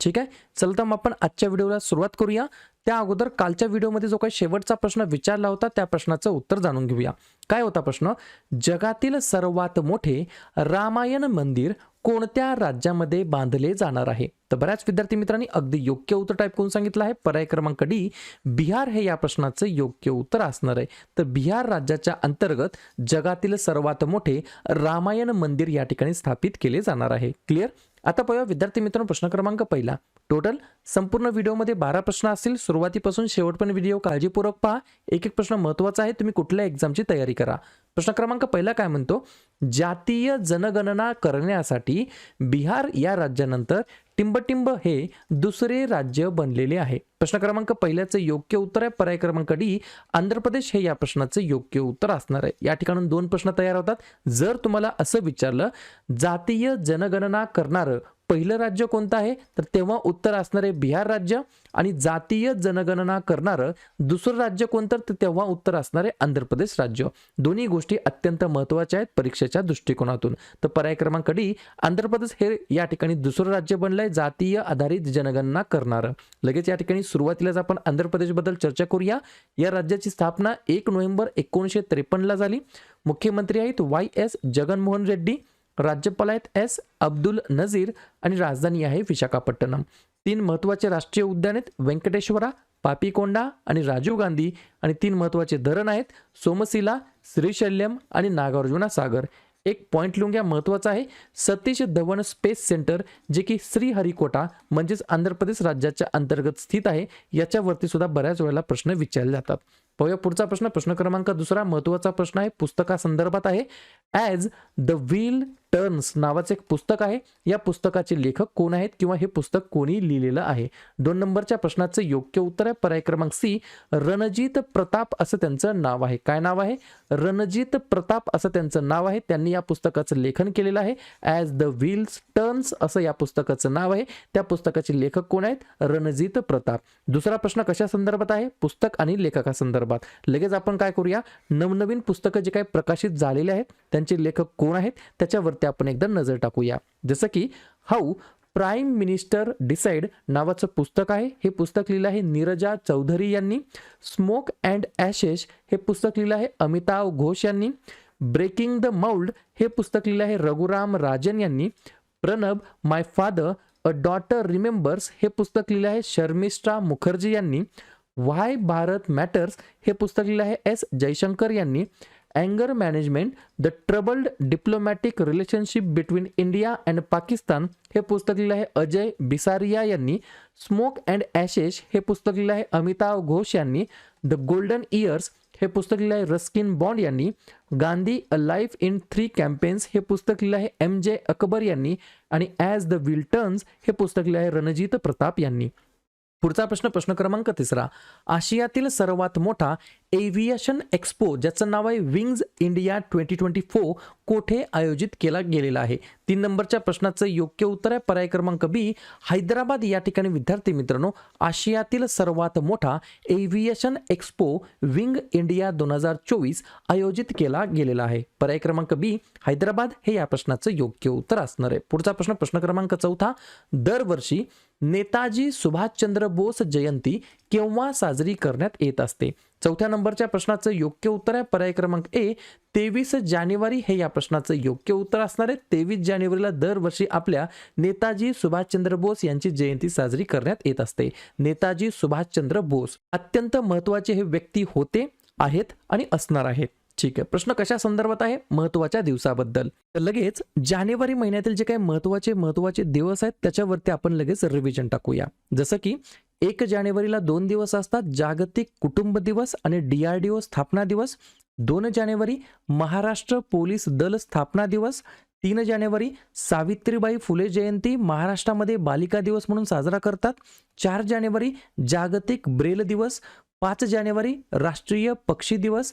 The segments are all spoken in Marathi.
ठीक आहे? चल तर मग आपण आजच्या व्हिडिओला सुरुवात करूया. त्या अगोदर कालच्या व्हिडिओमध्ये जो काही शेवटचा प्रश्न विचारला होता त्या प्रश्नाचं उत्तर जाणून घेऊया. काय होता प्रश्न? जगातील सर्वात मोठे रामायण मंदिर कोणत्या राज्यामध्ये बांधले जाणार आहे? तर बऱ्याच विद्यार्थी मित्रांनी अगदी योग्य उत्तर टाईप करून सांगितलं आहे. पर्याय क्रमांक डी बिहार हे या प्रश्नाचं योग्य उत्तर असणार आहे. तर बिहार राज्याच्या अंतर्गत जगातील सर्वात मोठे रामायण मंदिर या ठिकाणी स्थापित केले जाणार आहे. क्लिअर आता पाहूया विद्यार्थी मित्रांनो प्रश्न क्रमांक पहिला. टोटल संपूर्ण व्हिडिओमध्ये बारा प्रश्न असतील. सुरुवातीपासून शेवटपर्यंत व्हिडिओ काळजीपूर्वक पहा. एक एक प्रश्न महत्त्वाचा आहे. तुम्ही कुठल्या एक्झामची तयारी करा. प्रश्न क्रमांक पहिला काय म्हणतो? जातीय जनगणना करण्यासाठी बिहार या राज्यानंतर टिंबटिंब हे दुसरे राज्य बनलेले आहे. प्रश्न क्रमांक पहिल्याचं योग्य उत्तर आहे. पर्याय क्रमांक डी आंध्र प्रदेश हे या प्रश्नाचं योग्य उत्तर असणार आहे. या ठिकाणून दोन प्रश्न तयार होतात. जर तुम्हाला असं विचारलं जातीय जनगणना करणारं पहिलं राज्य कोणतं आहे? तर तेव्हा उत्तर असणारे बिहार राज्य आणि जातीय जनगणना करणारं दुसरं राज्य कोणतं? तर तेव्हा उत्तर असणारे आंध्र प्रदेश राज्य. दोन्ही गोष्टी अत्यंत महत्त्वाच्या आहेत परीक्षेच्या दृष्टिकोनातून. तर पर्याय क्रमांक डी आंध्र प्रदेश हे या ठिकाणी दुसरं राज्य बनलंय जातीय आधारित जनगणना करणारं. लगेच या ठिकाणी सुरुवातीलाच आपण आंध्र प्रदेशबद्दल चर्चा करूया. या राज्याची स्थापना एक नोव्हेंबर एकोणीसशे त्रेपन्नला झाली. मुख्यमंत्री आहेत वाय एस जगनमोहन रेड्डी. राज्यपाल आहेत एस अब्दुल नझीर आणि राजधानी आहे विशाखापट्टणम. तीन महत्त्वाचे राष्ट्रीय उद्यान आहेत व्यंकटेश्वरा पापीकोंडा आणि राजीव गांधी आणि तीन महत्त्वाचे धरण आहेत सोमशिला श्रीशल्यम आणि नागार्जुना सागर. एक पॉईंट लिहून घ्या महत्त्वाचा आहे सतीश धवन स्पेस सेंटर जे की श्रीहरिकोटा म्हणजेच आंध्र प्रदेश राज्याच्या अंतर्गत स्थित आहे याच्यावरती सुद्धा बऱ्याच वेळेला प्रश्न विचारले जातात. पाहूया पुढचा प्रश्न. प्रश्न क्रमांक दुसरा महत्त्वाचा प्रश्न आहे. पुस्तकासंदर्भात आहे. ॲज द व्हील टर्न्स नावाचं एक पुस्तक आहे. या पुस्तकाचे लेखक कोण आहेत किंवा हे पुस्तक कोणी लिहिलेलं आहे? दोन नंबरच्या प्रश्नाचं योग्य उत्तर आहे. पर्याय क्रमांक सी रणजित प्रताप असं त्यांचं नाव आहे. काय नाव आहे? रणजित प्रताप असं त्यांचं नाव आहे. त्यांनी या पुस्तकाचं लेखन केलेलं आहे. ॲज द व्हील्स टर्न्स असं या पुस्तकाचं नाव आहे. त्या पुस्तकाचे लेखक कोण आहेत? रणजित प्रताप. दुसरा प्रश्न कशा संदर्भात आहे? पुस्तक आणि लेखकासंदर्भात. लगेच आपण काय करूया? नवनवीन पुस्तकं जे काही प्रकाशित झालेले आहेत त्यांचे लेखक कोण आहेत? त्याच्यावरती आपण एकदा नजर टाकूया. जसं की हाऊ प्राईम मिनिस्टर डिसाईड नावाचं पुस्तक आहे. हे पुस्तक लिहिलं आहे नीरजा चौधरी यांनी. स्मोक अँड ॲशेश हे पुस्तक लिहिलं आहे अमिताभ घोष यांनी. ब्रेकिंग द माउल्ड हे पुस्तक लिहिलं आहे रघुराम राजन यांनी. Pranab my father a daughter remembers हे पुस्तक लिहिलं आहे शर्मिष्ठा मुखर्जी यांनी. व्हाय भारत मॅटर्स हे पुस्तक लिहिलं आहे एस जयशंकर यांनी. अँगर management the troubled diplomatic relationship between India and Pakistan हे पुस्तक लिहिलं आहे अजय बिसारिया यांनी. स्मोक अँड ॲशेश हे पुस्तक लिहिलं आहे अमिताभ घोष यांनी. द गोल्डन इयर्स हे पुस्तक लिहिलं आहे रस्किन बॉन्ड यांनी. Gandhi a life in three campaigns हे पुस्तक लिहिलं आहे एम जे अकबर यांनी. आणि ॲज द विल्टन्स हे पुस्तक लिहिलं आहे रणजित प्रताप यांनी. पुढचा प्रश्न प्रश्न क्रमांक तिसरा. आशियातील सर्वात मोठा एव्हिएशन एक्सपो ज्याचं नाव आहे wings India twenty twenty four कोठे आयोजित केला गेलेला आहे? तीन नंबरच्या प्रश्नाचं योग्य उत्तर आहे पर्याय क्रमांक बी. हैदराबाद. या ठिकाणी विद्यार्थी मित्रांनो आशियातील सर्वात मोठा एव्हिएशन एक्सपो विंग इंडिया दोन हजार चोवीस आयोजित केला गेलेला आहे. पर्याय क्रमांक बी हैदराबाद. हे या प्रश्नाचं योग्य उत्तर असणार आहे. पुढचा प्रश्न प्रश्न क्रमांक चौथा. दरवर्षी नेताजी सुभाषचंद्र बोस जयंती केव्हा साजरी करण्यात येत असते? चौथ्या नंबरच्या प्रश्नाचं योग्य उत्तर आहे. पर्याय क्रमांक ए तेवीस जानेवारी. हे या प्रश्नाचं योग्य उत्तर असणार आहे. तेवीस जानेवारीला दरवर्षी आपल्या नेताजी सुभाषचंद्र बोस यांची जयंती साजरी करण्यात येत असते. नेताजी सुभाषचंद्र बोस अत्यंत महत्त्वाचे हे व्यक्ती होते आहेत आणि असणार आहेत. ठीक आहे. प्रश्न कशा संदर्भात आहे? महत्त्वाच्या दिवसाबद्दल. तर लगेच जानेवारी महिन्यातील जे काही महत्त्वाचे महत्त्वाचे दिवस आहेत त्याच्यावरती आपण लगेच रिव्हिजन टाकूया. जसं की एक जानेवारीला दोन दिवस असतात जागतिक कुटुंब दिवस आणि डीआरडीओ स्थापना दिवस. दोन जानेवारी महाराष्ट्र पोलीस दल स्थापना दिवस. तीन जानेवारी सावित्रीबाई फुले जयंती महाराष्ट्रामध्ये बालिका दिवस म्हणून साजरा करतात. चार जानेवारी जागतिक ब्रेल दिवस. पाच जानेवारी राष्ट्रीय पक्षी दिवस.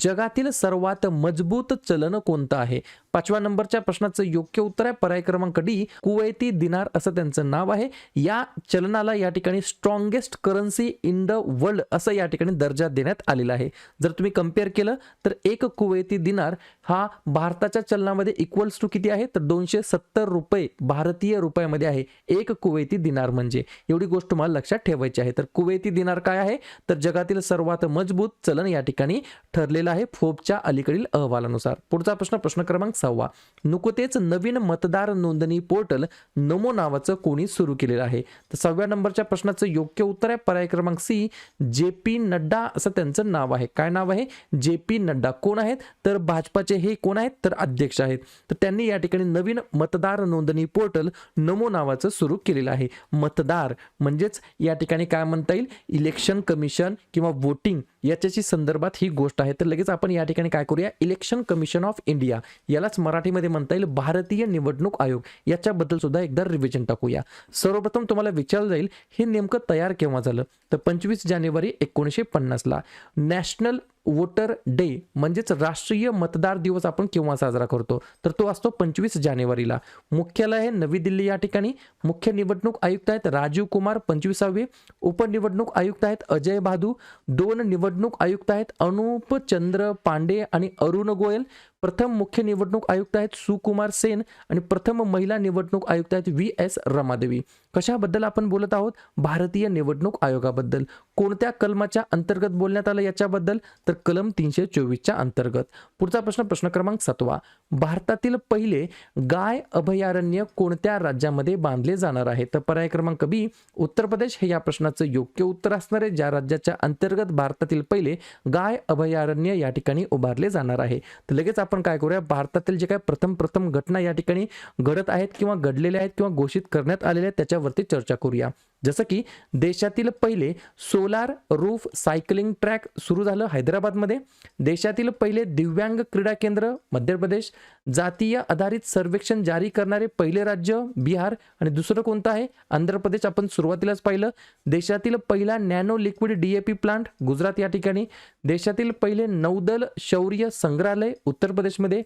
जगातील सर्वात मजबूत चलन कोणतं आहे? पाचव्या नंबरच्या प्रश्नाचं योग्य उत्तर आहे. पर्याय क्रमांक डी कुवैती दिनार असं त्यांचं नाव आहे. या चलनाला या ठिकाणी strongest currency in the world असं या ठिकाणी दर्जा देण्यात आलेला आहे. जर तुम्ही कंपेअर केलं तर एक कुवैती दिनार हा भारताच्या चलनामध्ये इक्वल्स टू किती आहे? तर दोनशे सत्तर रुपये भारतीय रुपयामध्ये आहे. एक कुवैती दिनार म्हणजे. एवढी गोष्ट तुम्हाला लक्षात ठेवायची आहे. तर कुवैती दिनार काय आहे? तर जगातील सर्वात मजबूत चलन या ठिकाणी ठरले ठरलेलं आहे फोबच्या अलीकडील अहवालानुसार. पुढचा प्रश्न प्रश्न क्रमांक सहावा. नुकतेच नवीन मतदार नोंदणी पोर्टल नमो नावाचं कोणी सुरू केलेलं आहे? तर सहाव्या नंबरच्या प्रश्नाचं योग्य उत्तर आहे पर्याय क्रमांक सी जे पी नड्डा असं त्यांचं नाव आहे. काय नाव आहे? J P Nadda. कोण आहेत? तर भाजपाचे हे कोण आहेत? तर अध्यक्ष आहेत. तर त्यांनी या ठिकाणी नवीन मतदार नोंदणी पोर्टल नमो नावाचं सुरू केलेलं आहे. मतदार म्हणजेच या ठिकाणी काय म्हणता येईल? इलेक्शन कमिशन किंवा वोटिंग याच्याशी संदर्भात ही गोष्ट आहे. तर लगेच आपण या ठिकाणी काय करूया? इलेक्शन कमिशन ऑफ इंडिया यालाच मराठीमध्ये म्हणता येईल भारतीय निवडणूक आयोग. याच्याबद्दल सुद्धा एकदा रिव्हिजन टाकूया. सर्वप्रथम तुम्हाला विचारलं जाईल हे नेमकं तयार केव्हा झालं? तर पंचवीस जानेवारी एकोणीसशे पन्नासला. नॅशनल वोटर डे म्हणजेच राष्ट्रीय मतदार दिवस आपण केव्हा साजरा करतो? तर तो असतो पंचवीस जानेवारीला. मुख्यालय आहे नवी दिल्ली या ठिकाणी. मुख्य निवडणूक आयुक्त आहेत राजीव कुमार पंचवीसावे. उपनिवडणूक आयुक्त आहेत अजय भादू. दोन निवडणूक आयुक्त आहेत अनुप चंद्र पांडे आणि अरुण गोयल. प्रथम मुख्य निवडणूक आयुक्त आहेत सुकुमार सेन आणि प्रथम महिला निवडणूक आयुक्त आहेत व्ही एस रमादेवी. कशाबद्दल आपण बोलत आहोत? भारतीय निवडणूक आयोगाबद्दल. कोणत्या कलमाच्या अंतर्गत बोलण्यात आलं याच्याबद्दल? तर कलम तीनशे चोवीसच्या अंतर्गत. पुढचा प्रश्न प्रश्न क्रमांक सातवा. भारतातील पहिले गाय अभयारण्य कोणत्या राज्यामध्ये बांधले जाणार आहे? तर पर्याय क्रमांक बी उत्तर प्रदेश. हे या प्रश्नाचं योग्य उत्तर असणार आहे ज्या राज्याच्या अंतर्गत भारतातील पहिले गाय अभयारण्य या ठिकाणी उभारले जाणार आहे. तर लगेच आपण काय करूया? भारतातील जे काय प्रथम प्रथम घटना या ठिकाणी घडत आहेत किंवा घडलेल्या आहेत किंवा घोषित करण्यात आलेल्या आहेत त्याच्यावरती चर्चा करूया. जसं की देशातील पहिले सोलार रूफ सायकलिंग ट्रॅक सुरू झालं हैदराबादमध्ये. देशातील पहिले दिव्यांग क्रीडा केंद्र मध्य प्रदेश. जातीय आधारित सर्वेक्षण जारी करणारे पहिले राज्य बिहार. आणि दुसरं कोणतं आहे? आंध्र प्रदेश. आपण सुरुवातीलाच पाहिलं. देशातील पहिला nano liquid DAP plant Gujarat या ठिकाणी. देशातील पहिले नौदल शौर्य संग्रहालय उत्तर प्रदेशमध्ये.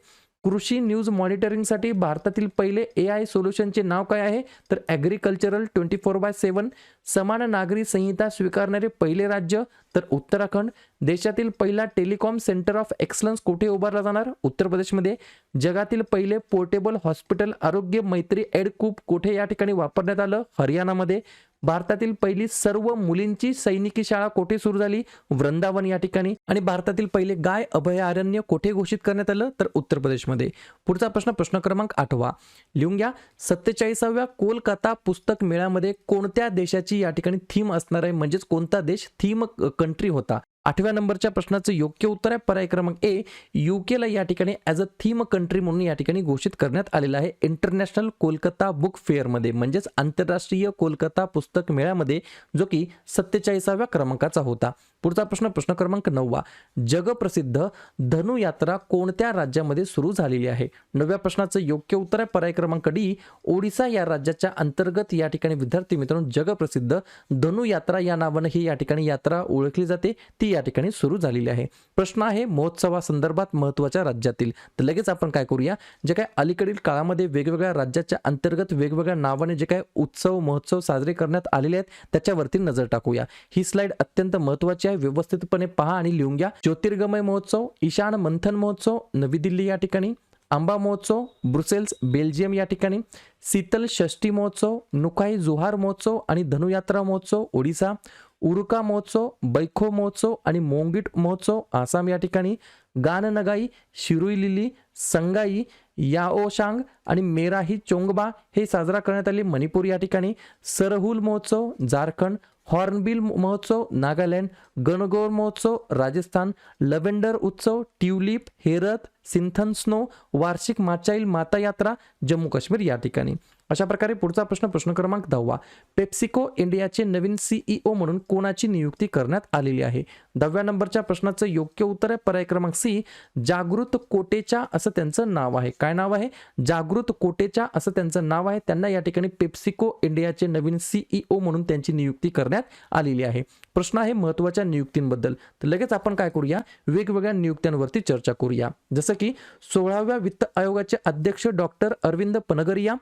कृषी न्यूज मॉनिटरिंगसाठी भारतातील पहिले ए आय सोल्युशनचे नाव काय आहे? तर agricultural twenty four by seven समान नागरी संहिता स्वीकारणारे पहिले राज्य तर उत्तराखंड. देशातील पहिला टेलिकॉम सेंटर ऑफ एक्सलन्स कुठे उभारला जाणार? उत्तर प्रदेशमध्ये. जगातील पहिले पोर्टेबल हॉस्पिटल आरोग्य मैत्री एड कूप कुठे या ठिकाणी वापरण्यात आलं? हरियाणामध्ये. भारतातील पहिली सर्व मुलींची सैनिकी शाळा कोठे सुरू झाली? वृंदावन या ठिकाणी. आणि भारतातील पहिले गाय अभयारण्य कोठे घोषित करण्यात आलं? तर उत्तर प्रदेशमध्ये. पुढचा प्रश्न प्रश्न क्रमांक आठवा. लिहून घ्या. सत्तेचाळीसाव्या कोलकाता पुस्तक मेळ्यामध्ये कोणत्या देशाची या ठिकाणी थीम असणार आहे? म्हणजेच कोणता देश थीम कंट्री होता? आठव्या नंबरच्या प्रश्नाचं योग्य उत्तर आहे. पर्याय क्रमांक ए युकेला या ठिकाणी ॲज अ थीम कंट्री म्हणून या ठिकाणी घोषित करण्यात आलेलं आहे. इंटरनॅशनल कोलकाता बुक फेअरमध्ये म्हणजेच आंतरराष्ट्रीय कोलकाता पुस्तक मेळ्यामध्ये जो की सत्तेचाळीसाव्या क्रमांकाचा होता. पुढचा प्रश्न प्रश्न क्रमांक नववा. जगप्रसिद्ध धनुयात्रा कोणत्या राज्यामध्ये सुरू झालेली आहे? नवव्या प्रश्नाचं योग्य उत्तर आहे पर्याय क्रमांक डी. ओडिसा या राज्याच्या अंतर्गत या ठिकाणी विद्यार्थी मित्रांनो जगप्रसिद्ध धनुयात्रा या नावानं ही या ठिकाणी यात्रा ओळखली जाते. ती या ठिकाणी सुरू झालेली आहे. प्रश्न आहे महोत्सवासंदर्भात महत्त्वाच्या राज्यातील. तर लगेच आपण काय करूया? जे काय अलीकडील काळामध्ये वेगवेगळ्या राज्याच्या अंतर्गत वेगवेगळ्या नावाने जे काय उत्सव महोत्सव साजरे करण्यात आलेले आहेत त्याच्यावरती नजर टाकूया. ही स्लाइड अत्यंत महत्त्वाची आहे. व्यवस्थितपणे पहा आणि लिहून घ्या. ज्योतिर्गमय महोत्सव ईशान मंथन महोत्सव नवी दिल्ली या ठिकाणी. आंबा महोत्सव ब्रुसेल्स बेल्जियम या ठिकाणी. शीतल षष्ठी महोत्सव नुकाई जुहार महोत्सव आणि धनुयात्रा महोत्सव ओडिसा. उरुका महोत्सव बैखो महोत्सव आणि मोंगिट महोत्सव आसाम या ठिकाणी. गाननगाई शिरुई लिली संगाई याओशांग आणि मेराही चोंगबा हे साजरा करण्यात आले. मणिपूर या ठिकाणी. सरहुल महोत्सव झारखंड. हॉर्नबिल महोत्सव नागालँड गणगौर महोत्सव राजस्थान लव्हेंडर उत्सव ट्युलिप हेरत सिंथन स्नो वार्षिक माचाईल माता यात्रा जम्मू काश्मीर या ठिकाणी. अशा प्रकारे पुढचा प्रश्न प्रश्न क्रमांक दहावा. पेप्सिको इंडियाचे नवीन सीईओ म्हणून कोणाची नियुक्ती करण्यात आलेली आहे? दहाव्या नंबरच्या प्रश्नाचं योग्य उत्तर आहे पर्याय क्रमांक सी जागृत कोटेचा असं त्यांचं नाव आहे. काय नाव आहे? जागृत कोटेचा असं त्यांचं नाव आहे. त्यांना या ठिकाणी पेप्सिको इंडियाचे नवीन सीईओ म्हणून त्यांची नियुक्ती करण्यात आलेली आहे. प्रश्न आहे महत्त्वाच्या नियुक्तींबद्दल. तर लगेच आपण काय करूया? वेगवेगळ्या नियुक्त्यांवरती चर्चा करूया. जसं की सोळाव्या वित्त आयोगाचे अध्यक्ष doctor Arvind Panagariya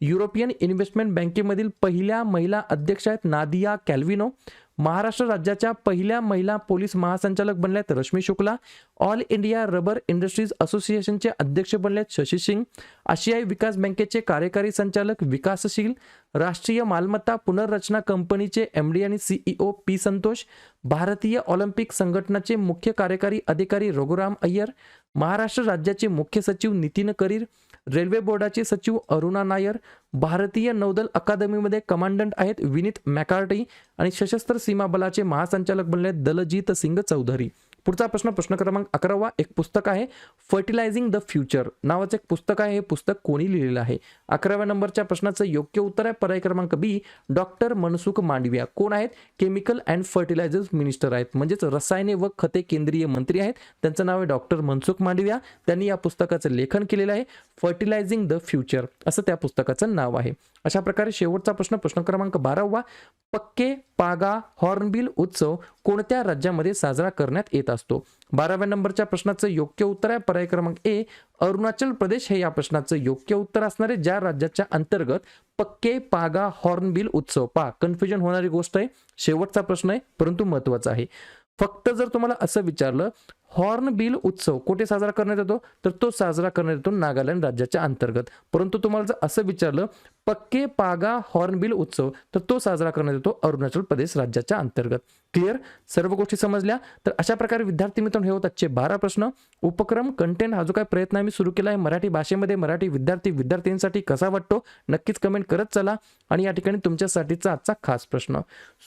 European investment बँकेमधील पहिल्या महिला अध्यक्ष आहेत नादिया कॅल्विनो महाराष्ट्र राज्याच्या पहिल्या महिला पोलीस महासंचालक बनल्यात Rashmi Shukla all India rubber industries असोसिएशनचे अध्यक्ष बनलेत शशी सिंग आशियाई विकास बँकेचे कार्यकारी संचालक विकासशील राष्ट्रीय मालमत्ता पुनर्रचना कंपनीचे एम डी आणि सीईओ पी संतोष भारतीय ऑलिम्पिक संघटनाचे मुख्य कार्यकारी अधिकारी रघुराम अय्यर महाराष्ट्र राज्याचे मुख्य सचिव नितीन करीर रेल्वे बोर्डाचे सचिव अरुणा नायर भारतीय नौदल अकादमीमध्ये कमांडंट आहेत विनीत मॅकार्टी आणि सशस्त्र सीमा बलाचे महासंचालक बनले दलजीत सिंग चौधरी. पुढचा प्रश्न प्रश्न क्रमांक अकरावा एक पुस्तक आहे फर्टिलायझिंग द फ्युचर नावाचं एक पुस्तक आहे हे पुस्तक कोणी लिहिलेलं आहे? अकराव्या नंबरच्या प्रश्नाचं योग्य उत्तर आहे पर्याय क्रमांक बी डॉक्टर मनसुख मांडविया. कोण आहेत? केमिकल अँड फर्टिलायझर्स मिनिस्टर आहेत. म्हणजेच रसायने व खते केंद्रीय मंत्री आहेत. त्यांचं नाव आहे डॉक्टर मनसुख मांडविया. त्यांनी या पुस्तकाचं लेखन केलेलं आहे फर्टिलायझिंग द फ्युचर असं त्या पुस्तकाचं नाव आहे. अशा प्रकारे शेवटचा प्रश्न प्रश्न क्रमांक बारावा पक्के पागा हॉर्नबिल उत्सव कोणत्या राज्यामध्ये साजरा करण्यात येत असतो? बाराव्या नंबरच्या प्रश्नाचं योग्य उत्तर आहे. पर्याय क्रमांक ए अरुणाचल प्रदेश हे या प्रश्नाचं योग्य उत्तर असणारे ज्या राज्याच्या अंतर्गत पक्के पागा हॉर्नबिल उत्सव पा कन्फ्युजन होणारी गोष्ट आहे. शेवटचा प्रश्न आहे परंतु महत्त्वाचा आहे. फक्त जर तुम्हाला असं विचारलं हॉर्नबिल उत्सव कुठे साजरा करण्यात येतो? तर तो साजरा करण्यात येतो नागालँड राज्याच्या अंतर्गत. परंतु तुम्हाला जर असं विचारलं पक्के पागा हॉर्नबिल उत्सव. तर तो साजरा करण्यात येतो अरुणाचल प्रदेश राज्याच्या अंतर्गत. क्लिअर सर्व गोष्टी समजल्या? तर अशा प्रकारे विद्यार्थी मित्रांनो हे होत आजचे बारा प्रश्न. उपक्रम कंटेंट हा जो काही प्रयत्न आम्ही सुरू केला आहे मराठी भाषेमध्ये मराठी विद्यार्थी विद्यार्थ्यांसाठी कसा वाटतो? नक्कीच कमेंट करत चला. आणि या ठिकाणी तुमच्यासाठीचा आजचा खास प्रश्न.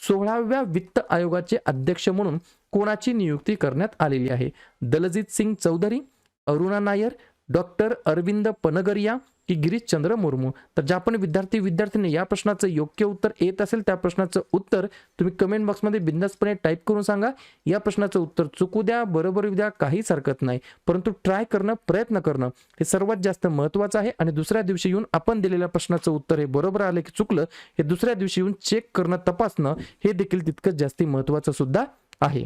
सोळाव्या वित्त आयोगाचे अध्यक्ष म्हणून कोणाची नियुक्ती करण्यात आलेली आहे? दलजीत सिंग चौधरी अरुणा नायर डॉक्टर अरविंद पनगरिया की गिरीशचंद्र मुर्मू. तर ज्या पण विद्यार्थी विद्यार्थ्यांनी या प्रश्नाचं योग्य उत्तर येत असेल त्या प्रश्नाचं उत्तर तुम्ही कमेंट बॉक्समध्ये बिंदासपणे टाईप करून सांगा. या प्रश्नाचं उत्तर चुकू द्या बरोबर द्या काहीच हरकत नाही. परंतु ट्राय करणं प्रयत्न करणं हे सर्वात जास्त महत्त्वाचं आहे. आणि दुसऱ्या दिवशी येऊन आपण दिलेल्या प्रश्नाचं उत्तर हे बरोबर आलं की चुकलं हे दुसऱ्या दिवशी येऊन चेक करणं तपासणं हे देखील तितकंच जास्ती महत्त्वाचं सुद्धा आहे.